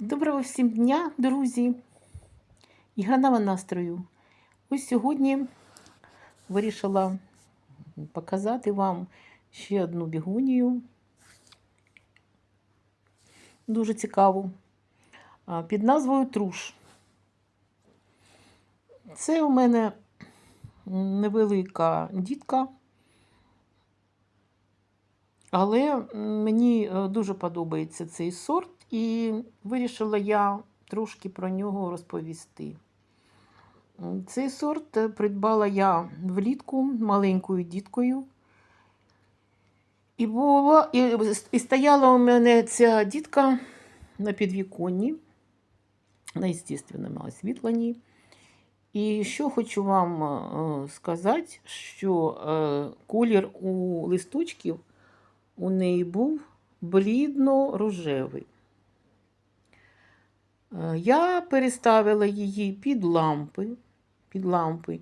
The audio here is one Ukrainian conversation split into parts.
Доброго всім дня, друзі, і гарного настрою. Ось сьогодні вирішила показати вам ще одну бігонію. Дуже цікаву. Під назвою Труш. Це у мене невелика дітка. Але мені е, дуже подобається цей сорт, і вирішила я трошки про нього розповісти. Цей сорт придбала я влітку маленькою діткою. І, була, і, і стояла у мене ця дітка на підвіконні, на естественному освітленні. І що хочу вам е, сказати, що е, колір у листочків у неї був блідно-рожевий. Е, Я переставила її під лампи, під лампи.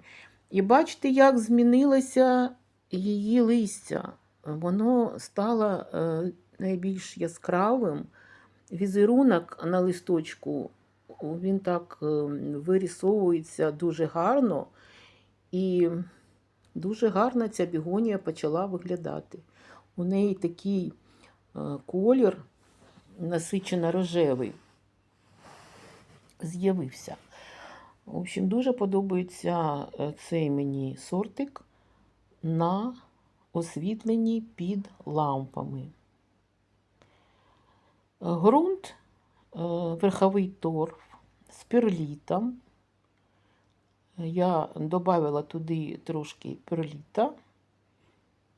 І бачите, як змінилося її листя. Воно стало е, найбільш яскравим. Візерунок на листочку він так е, вирісовується дуже гарно. І дуже гарно ця бігонія почала виглядати. У неї такий колір насичено рожевий з'явився. В общем, дуже подобається е, цей мені сортик на освітленні під лампами. Ґрунт е, верховий торф з перлітом. Я додала туди трошки перліта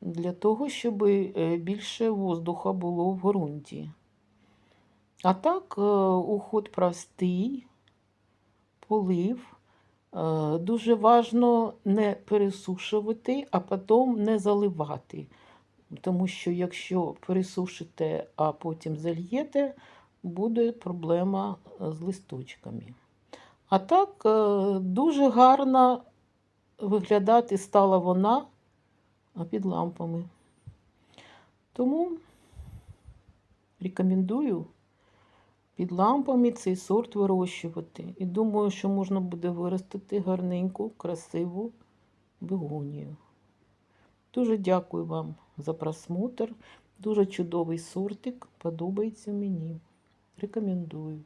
для того, щоб е, більше воздуха було в ґрунті. А так, е, уход простий, полив. Е, Дуже важно не пересушувати, а потім не заливати. Тому що якщо пересушите, а потім зальєте, буде проблема з листочками. А так, е, дуже гарно виглядати стала вона під лампами. Тому рекомендую під лампами цей сорт вирощувати. І думаю, що можна буде виростити гарненьку, красиву бегонію. Дуже дякую вам за просмотр. Дуже чудовий сортик. Подобається мені. Рекомендую.